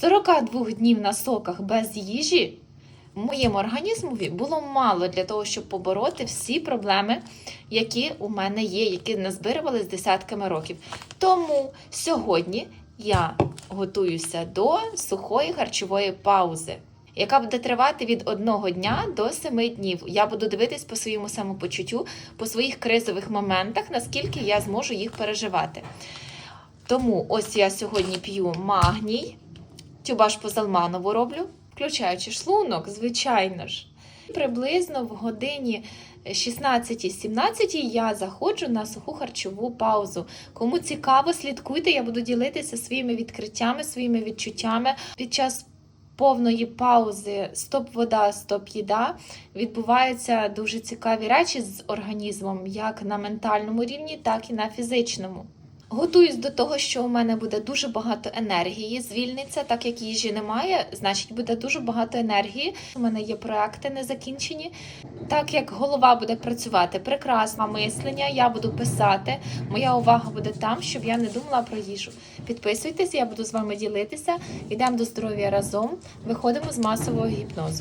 42 днів на соках без їжі моєму організмові було мало для того, щоб побороти всі проблеми, які у мене є, які назбирували з десятками років. Тому сьогодні я готуюся до сухої харчової паузи. Яка буде тривати від одного дня до семи днів. Я буду дивитись по своєму самопочуттю, по своїх кризових моментах, наскільки я зможу їх переживати. Тому ось я сьогодні п'ю магній, тюбаш по залманову роблю, включаючи шлунок, звичайно ж. Приблизно в годині 16-17 я заходжу на суху харчову паузу. Кому цікаво, слідкуйте, я буду ділитися своїми відкриттями, своїми відчуттями під час. Повної паузи стоп-вода, стоп-їда відбуваються дуже цікаві речі з організмом, як на ментальному рівні, так і на фізичному. Готуюсь до того, що у мене буде дуже багато енергії, звільниться, так як їжі немає, значить буде дуже багато енергії. У мене є проекти не закінчені. Так як голова буде працювати прекрасно, мислення, я буду писати. Моя увага буде там, щоб я не думала про їжу. Підписуйтесь, я буду з вами ділитися. Йдемо до здоров'я разом. Виходимо з масового гіпнозу.